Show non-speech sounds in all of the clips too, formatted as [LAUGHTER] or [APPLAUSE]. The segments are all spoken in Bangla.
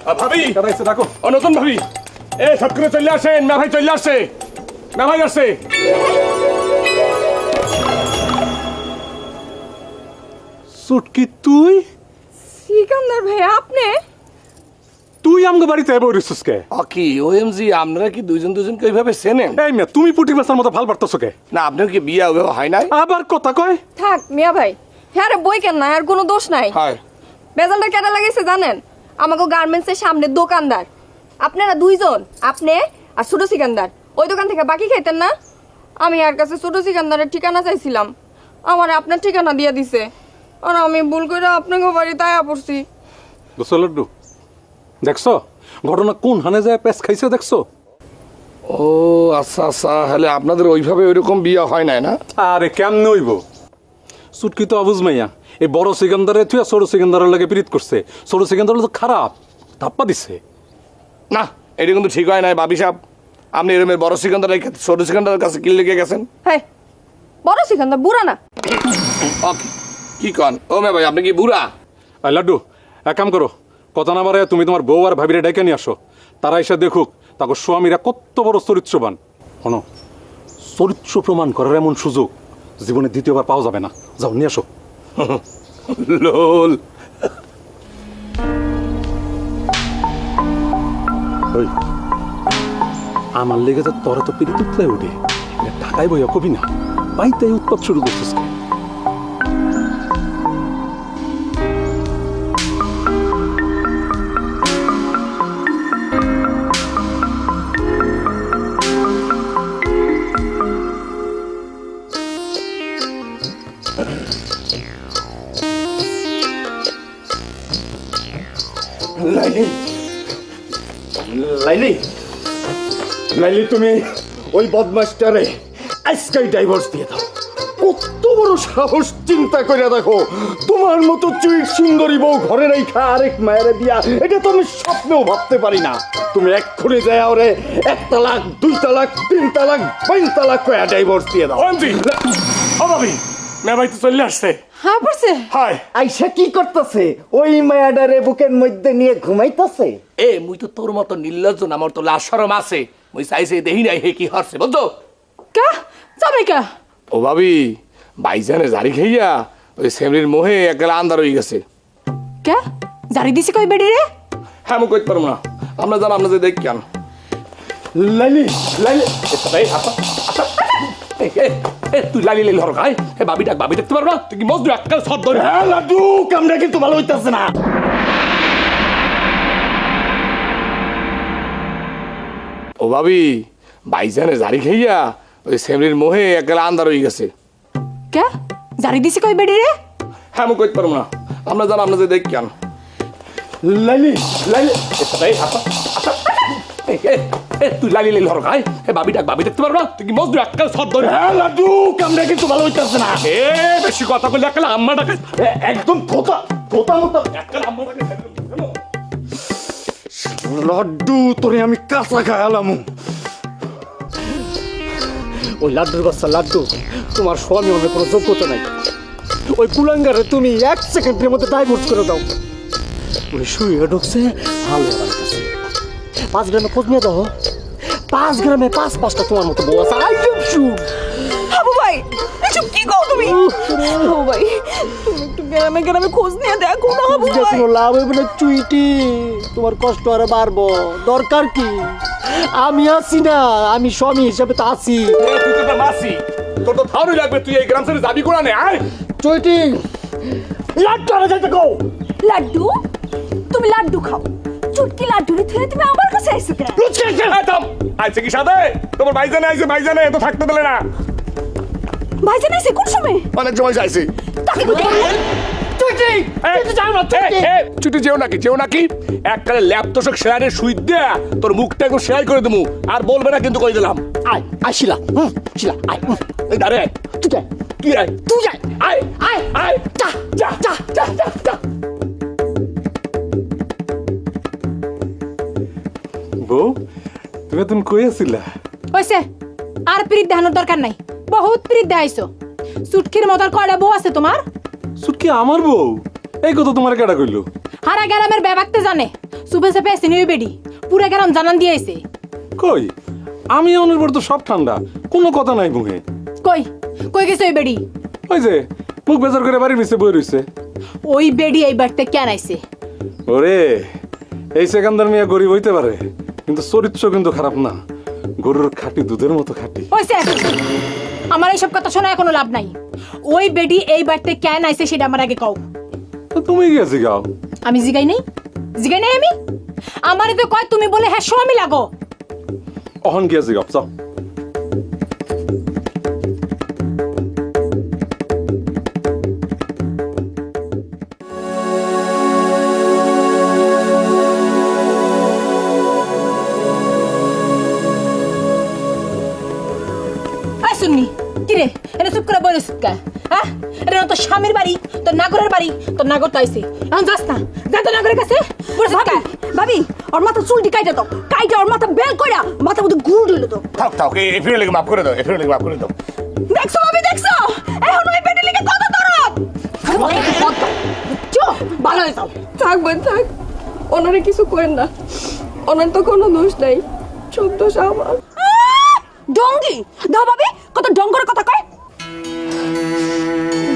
আ, ভাবি! দাঁড়াইছে ডাকো। ও নতুন ভাবি! এ সব করে চলে আসেন না ভাই চলে আসছে না ভাই আসছে সুটকি তুই? সিকান্দার ভাই আপনি? তুই আমগো বাড়িতে রিসুস কে? কি ওএমজি আপনারা কি দুইজন ওইভাবে চেনেন? এই মেয়ে তুমি পুটি বাসার মতো ভালো পারতেছো কে? না আপনার কি বিয়া ওইভাবে হয় নাই? আবার কথা কয়? থাক মিয়া ভাই হ্যাঁ রে বই কেন না আর কোনো দোষ নাই? হয়। বেজালটা কেন লাগাইছে জানেন? আমাকে গার্মেন্টসের সামনে দোকানদার। আপনারা দুইজন আপনি আর ছোট সিকান্দার। ওই দোকান থেকে বাকি খাইতেন না? আমি আর কাছে ছোট সিকান্দারের ঠিকানা চাইছিলাম। আমার আপনার ঠিকানা দিয়ে দিছে। আর আমি ভুল করে আপনাকে বাড়ি তায়া পড়ছি। দোসো লাড্ডু দেখছ? ঘটনা কোন হানে যায় পেস খাইছে দেখছ? ও আচ্ছা আচ্ছা হলে আপনাদের ওইভাবে ওইরকম বিয়া হয় নাই না? আরে কেমনে হইব? সুটকি তো আবুজ মাইয়া। এই বড় সিকান্দারে তুই ছোট সিকান্দারের লাগে পিরিত করছে। ছোট সিকান্দার তো খারাপ ধাপ্পা দিছে। না এটা কিন্তু ঠিক হয় নাই বাবি সাহেব। আপনি এরমের বড় সিকান্দার ছোট সিকান্দারের কাছে কিল লেগে গেছেন? হ্যাঁ বড় সিকান্দার বুড়া না। ও, কি কন? ও মে ভাই আপনি কি বুড়া? আই লাড্ডু এক কাম করো কথা না বারে তুমি তোমার বউ আর ভাবিরে ডেকে নিয়ে আসো। তারা এসে দেখুক তাকে স্বামীরা কত বড় চরিত্রবান। শোনো চরিত্র প্রমাণ করার এমন সুযোগ জীবনে দ্বিতীয়বার পাওয়া যাবে না। যাও নিয়ে আসো। [LAUGHS] লোল। ওই, আমার লেগে তো তোরা তো পিড়ি তুতলে উঠে। ঢাকায় বইয়া কবি না। পাইতে উৎপাত শুরু করছিস কে? লাইলি। লাইলি। লাইলি, তুমি ওই বদমাসটারে আজকাই ডাইভোর্স দিয়ে দাও। কত বড় সাহস, চিন্তা করে দেখো। তোমার মতো চুই সুন্দরী বউ ঘরে রেখা আরেক মায়ের বিয়া এটা তো আমি স্বপ্নেও ভাবতে পারি না। তুমি এক্ষুনি যায় ওরে এক তালাক, দুই তালাক, তিন তালাক, পাঁচ তালাক কয়া ডাইভোর্স দিয়ে দাও। ওএমজি ও ভাবি ভাই তো চলে আসছে। হ্যাঁ পড়ছে। হায় আইসা কি করতেছে? ওই মায়াডারে বুকের মধ্যে নিয়ে ঘুমাইতেছে? এ মুই তো তোর মতো নির্লজ্জ না আমার তো লাশ সরম আছে। মুই চাইছে দেহি নাই হে কি হরছে বুঝছ? কা? যাবে কা? ও ভাবি বাইজানে জারি খাইয়া ওই সেমরির মোহে একলা আন্দার হয়ে গেছে। কে? জারি দিছি কই বেডি রে হ্যাঁ আমি কইতে পারব না। আমরা জানো আপনাদের দেখ কেন। লাইলি লাইলি এই, আপা, আপা, এই, এই, এই, তুই লালি লালি হর গাই হে বাবি ডাক বাবি দেখতে পারব? তুই কি মজদু এককাল সদ ধরে হ্যাঁ লাড্ডু কামড়া কিন্তু ভালো হইতাছে না। ও ভাবি বাইজানে জারি খাইয়া ওই সেমরির মোহে একলা আন্দার হয়ে গেছে। কে? জারি দিছি কই বেডি রে? হ্যাঁ আমি কইতে পারব না। আমরা জানো দেখ কেন। লাইলি লাইলি এই, আপা, আপা, এই, তুই লালি লালি হর গাই হে বাবি ডাক বাবি দেখতে পারব না? তুই কি মজদু ধরে। হ্যাঁ লাড্ডু কামড়া কিন্তু ভালো হইতাছে না। এ বেশি কথা বললে আম্মা ডাকে। একদম থোতা থোতা মতো। একলা আম্মা ডাকে লাড্ডু তোরে আমি কাঁচা খায়ালাম ওই লাড্ডুর বাচ্চা লাড্ডু তোমার স্বামী হবে কোনো যোগ্যতা নাই। ওই কুলাঙ্গারে তুমি এক সেকেন্ডের মধ্যে ডাইভোর্স করে দাও। ওই শুয়ে ঢুকছে ভালো পাঁচ গ্রামে খোঁজ নিয়ে দাও। পাঁচ গ্রামে পাঁচ পাঁচটা তোমার মতো বউ আছে। আই এম শুর হাবু ভাই এসব কি কও তুমি? হাবু ভাই তুমি একটু গ্রামে গ্রামে খোঁজ নিয়ে দেখো না হাবু ভাই। কোনো লাভ হবে না চুইটি। তোমার কষ্ট আরও বাড়বো। দরকার কি? আমি আছি না আমি স্বামী হিসাবে তো আছি। তুই তো মাসি তোর তো থাউরি লাগবে তুই এই গ্রাম ছেড়ে যাবি কোনা নে আয়। চুইটি লাড্ডু আরে যাইতে কও। লাড্ডু? তুমি লাড্ডু খাও। চুটকি লাড্ডু রে থুয়ে তুমি আমার কাছে আইছো কেন এই থাম। আইছে কি সাথে? তোমার ভাইজানে আইছে ভাইজানে তো থাকতে দিলে না। ভাইজান আইছে কোন সময়? অনেক সময় চাইছি তাকে ছুটি যেও নাকি যেও নাকি? এককালে ল্যাপ তোষক শেয়ারে সুই দেয়া তোর মুখটা একটু শেয়ার করে দেবো। আর বলবে না কিন্তু কই দিলাম আয় আয় শিলা। হুম শিলা আয় হুম, এই দাঁড়ে। আয়। তুই আয়? তুই যাই আয় আয় আয়। যা যা যা যা যা। বউ তুমি তুমি কই আছিলা হয়েছে আর পিরিত দেখানোর দরকার নাই। বহুত পিরিত দেখাইছো সুটকির মতন কয়টা বউ আছে তোমার? সুটকি আমার বউ? এই কথা তোমার কেডা কইলো? হারা গ্রামের ব্যাবাকতে জানে সুপে আসেনি ওই বেডি পুরা গ্রাম জানান দিয়ে আইছে। কই? আমি অনুর তো সব ঠান্ডা কোনো কথা নাই মুখে। কই? কই গেছে ওই বেডি? ওই যে মুখ বেজার করে বাড়ির নিচে বই রইছে। ওই বেডি এই বাড়িতে কেন আইছে? ওরে এই সেকান্দার মিয়া গরিব হইতে পারে। কিন্তু চরিত্র কিন্তু খারাপ না। গরুর খাঁটি দুধের মতো খাঁটি। আমার এইসব কথা শোনা কোনো লাভ নাই। ওই বেডি এই বাড়িতে কেন আইছে সেটা আমার আগে কও। তো তুমি গিয়ে গাও আমি জিগাই নাই? জিগাই নাই আমি? আমারে তো কয় তুমি বলে হ্যাঁ আমি লাগো। অহন গিয়েছি গাও চাও কা? হ্যাঁ? এটা না তোর স্বামীর বাড়ি তোর নাগরের বাড়ি তোর নাগর তো আইছে এখন যাস না। যা তোর নাগরের কাছে। বলিস কা? ভাবি ওর মাথা চুলটি কাইটা দাও কাইটা ওর মাথা বেল কইরা মাথা মধ্যে গুড় ঢেলে দাও থাক থাক এই ফিরে লেগে মাফ করে দাও এই ফিরে লেগে মাফ করে দাও। দেখছ ভাবি দেখছ? এখন ওই পেটে লিখে কত দরদ? চো ভালো হয়ে যাও। থাকবেন থাক। ওনারে কিছু করেন না। ওনার তো কোনো দোষ নাই। সব দোষ আমার। ডঙ্গি। দাও ভাবি কত ডঙ্গর কথা কয়?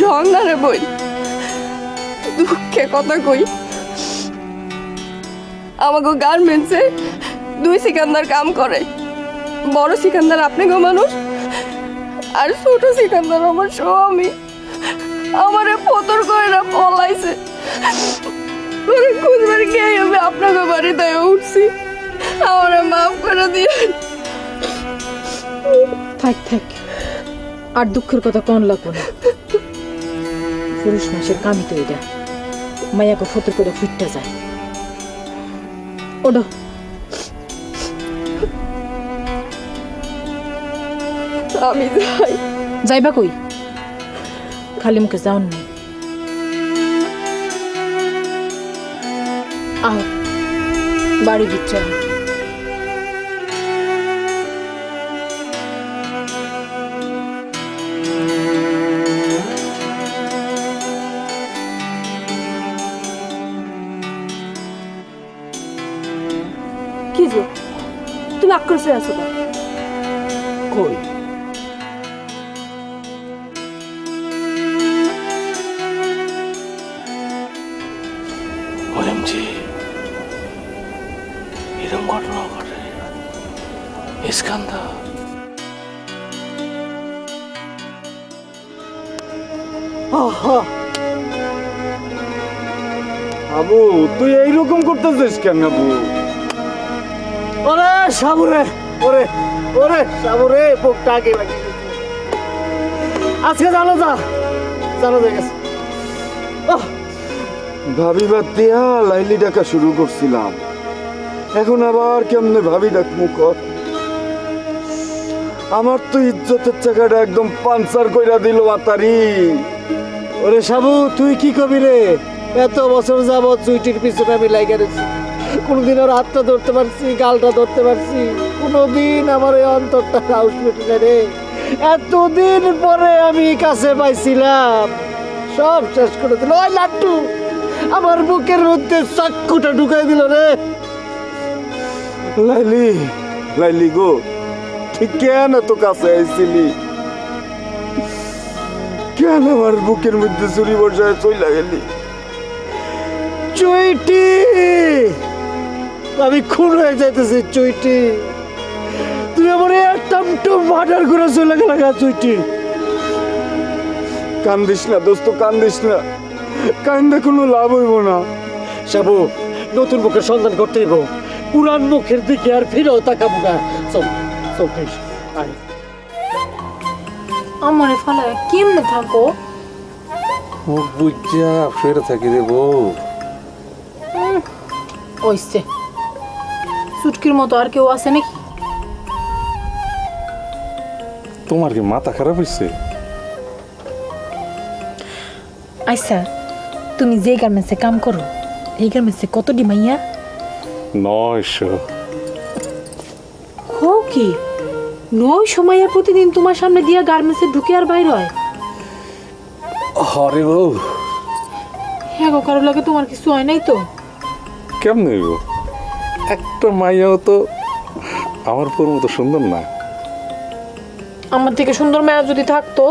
ঢং না রে বই। দুঃখে কথা কই। আমাকে গার্মেন্টসে দুই সিকান্দার কাম করে। বড় সিকান্দার আপনি গো মানুষ, আর ছোট সিকান্দার আমার স্বামী। আমারে ফতর করে না পলাইছে খুঁজবার গিয়ে আমি আপনাকে বাড়িতে উঠছি। আমার মাফ করে দিয়ে থাক থাক। আর দুঃখের কথা কোন লাগবো না পুরুষ মাসের কামি তো এটা। মায়াকে ফতর করে ফুটতে যায়। ওডো আমি যাই। যাইবা কই? খালি মুখে যাওন নেই আহ বাড়ি দিচ্ছে। তুমি আক্রোশে আছো? কই? ওএমজি এরকম ঘটনা ঘটে ইস্কান্দা। আবু তুই এইরকম করতেছিস কেন আবু? ওরে সাবুরে ওরে ওরে সাবুরে বুকটা আগে আজকে জানো যা জানো হয়ে গেছে। ভাবি বাদ দিয়া লাইলি ডাকা শুরু করছিলাম। এখন আবার কেমনে ভাবি ডাক মুখ আমার তো ইজ্জতের চাকাটা একদম পাঞ্চার কইরা দিল আতারি। ওরে সাবু তুই কি কবি রে? এত বছর যাবৎ চুইটির পিছনে আমি লাইগা রয়েছি। কোনোদিন ওর হাতটা ধরতে পারছি, গালটা ধরতে পারছি। কোনোদিন আমার ওই অন্তরটা পেটে না রে। এতদিন পরে আমি কাছে পাইছিলাম। সব শেষ করে দিল। ওই লাট্টু আমার বুকের মধ্যে চাক্কুটা ঢুকাই দিল রে। লাইলি লাইলি গো, তুই কেন তো কাছে আইছিলি? কেন আমার বুকের মধ্যে চুরি বসায় চইলা গেলি? চুইটি! আমি খুন হয়ে যাইতেছি চুইটি তুই আমার একটা মার্ডার করে চলে গেল গা চুইটি কান্দিস না দোস্ত কান্দিস না। কান্দে কোনো লাভ হইব না। সাবু নতুন মুখের সন্ধান করতে হইব। পুরান মুখের দিকে আর ফিরেও তাকাবো না। চল চল প্লিজ আয়। আমারে ফালায় কেমনে থাকো? মুখ বুঝা ফেরে থাকি বউ। ওইসে সুটকির মতো আর কেউ আছে নাকি? তোমার কি মাথা খারাপ হয়েছে আচ্ছা তুমি যে গার্মেন্টসে কাম করো এই গার্মেন্টসে কত ডিমাইয়া নয়শো। হো কি? নয় সময় প্রতিদিন তোমার সামনে দিয়া গার্মেন্টসে ঢুকে আর বাইর হয়? হরে বউ। হ্যাঁ গো কারও লাগে তোমার কিছু হয় নাই তো? কেমনে হইব? একটা মাইয়াও তো আমার পুরো মতো সুন্দর না। আমার থেকে সুন্দর মায়া যদি থাকতো